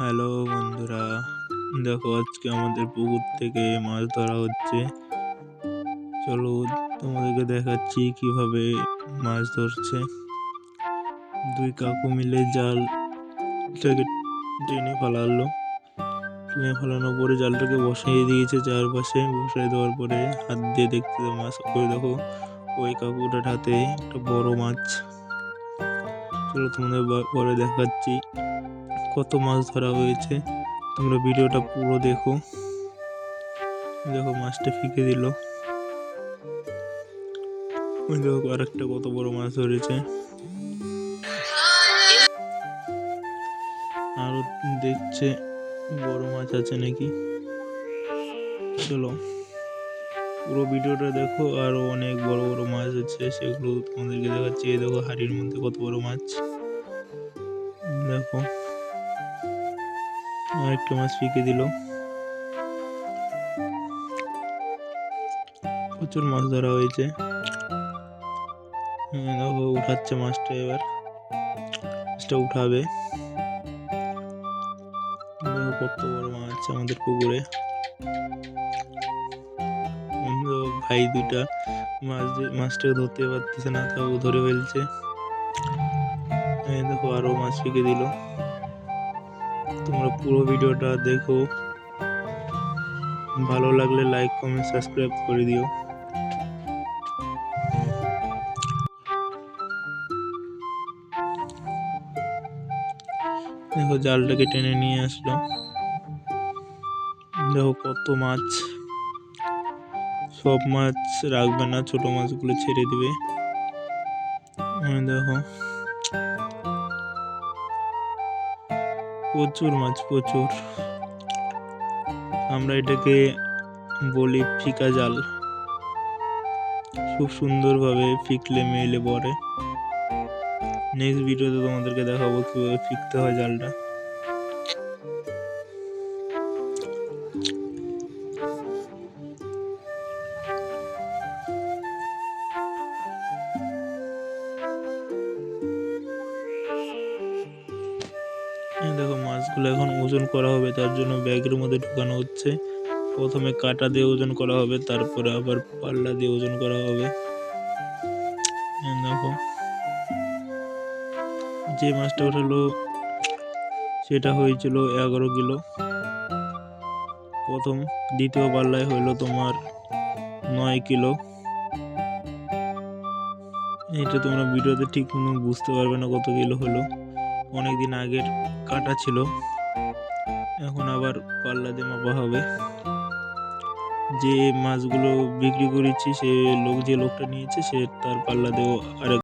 Hello বন্ধুরা, দেখো আজকে আমাদের পুকুর থেকে মাছ ধরা হচ্ছে। চলো তোমাদেরকে দেখাচ্ছি কীভাবে মাছ ধরছে। দুই কাকু মিলে জাল থেকে টেনে ফেলালো। টেনে ফেলানোর পরে জালটাকে বসিয়ে দিয়েছে চারপাশে। বসিয়ে দেওয়ার পরে হাত দিয়ে দেখতে মাছ। ওই দেখো, ওই কাকুটার হাতে একটা বড় মাছ। চলো তোমাদের পরে দেখাচ্ছি। কত মাছ ধরা হয়েছে। তোমরা ভিডিওটা পুরো দেখো। দেখো, মাছটা ফিকে দিল। দেখো, আরেকটা কত বড় মাছ ধরেছে। আরও দেখছে, বড় মাছ আছে নাকি? চলো, পুরো ভিডিওটা দেখো, আরও অনেক বড় বড় মাছ আছে, সেগুলো তোমাদেরকে দেখাচ্ছি। দেখো, হাড়ির মধ্যে কত বড় মাছ। দেখো। আরেকটা মাছ ফিকে দিল। প্রচুর মাছ ধরা হয়েছে। হ্যাঁ, দেখো উঠাচ্ছে মাছটা এবার। মাছটা উঠাবে। কত বড় মাছ আমাদের পুকুরে। ভাই দুটা মাছ মাছটাকে ধরতে পারতেছে না তাও ধরে ফেলছে। দেখো আরও মাছ ফিকে দিল। তোমরা পুরো ভিডিওটা দেখো। ভালো লাগলে লাইক কমেন্ট সাবস্ক্রাইব করে দিও। দেখো জালটাকে টেনে নিয়ে আসলো। দেখো কত মাছ। সব মাছ রাখবে না, ছোট মাছগুলো ছেড়ে দিবে। দেখো। প্রচুর মাছ, প্রচুর। আমরা এটাকে বলি ফিকা জাল। খুব সুন্দরভাবে ফিকলে মেলে পরে। নেক্সট ভিডিওতে তোমাদেরকে দেখাবো কীভাবে ফিকতে হয় জালটা। দেখো মাছগুলো এখন ওজন করা হবে, তার জন্য ব্যাগের মধ্যে ঢুকানো হচ্ছে। প্রথমে কাটা দিয়ে ওজন করা হবে, তারপরে আবার পাল্লা দিয়ে ওজন করা হবে। দেখো, যে মাছটা উঠালো, সেটা হয়েছিল এগারো কিলো। প্রথম দ্বিতীয় পাল্লায় হইল তোমার নয় কিলো। এটা তোমরা ভিডিওতে ঠিক বুঝতে পারবে না কত কিলো হলো। অনেকদিন আগের কাটা ছিল। এখন আবার পাল্লা দিয়ে মাপা হবে। যে মাছগুলো বিক্রি করেছি, সে লোক যে লোকটা নিয়েছে, সে তার পাল্লা দিয়েও আরেক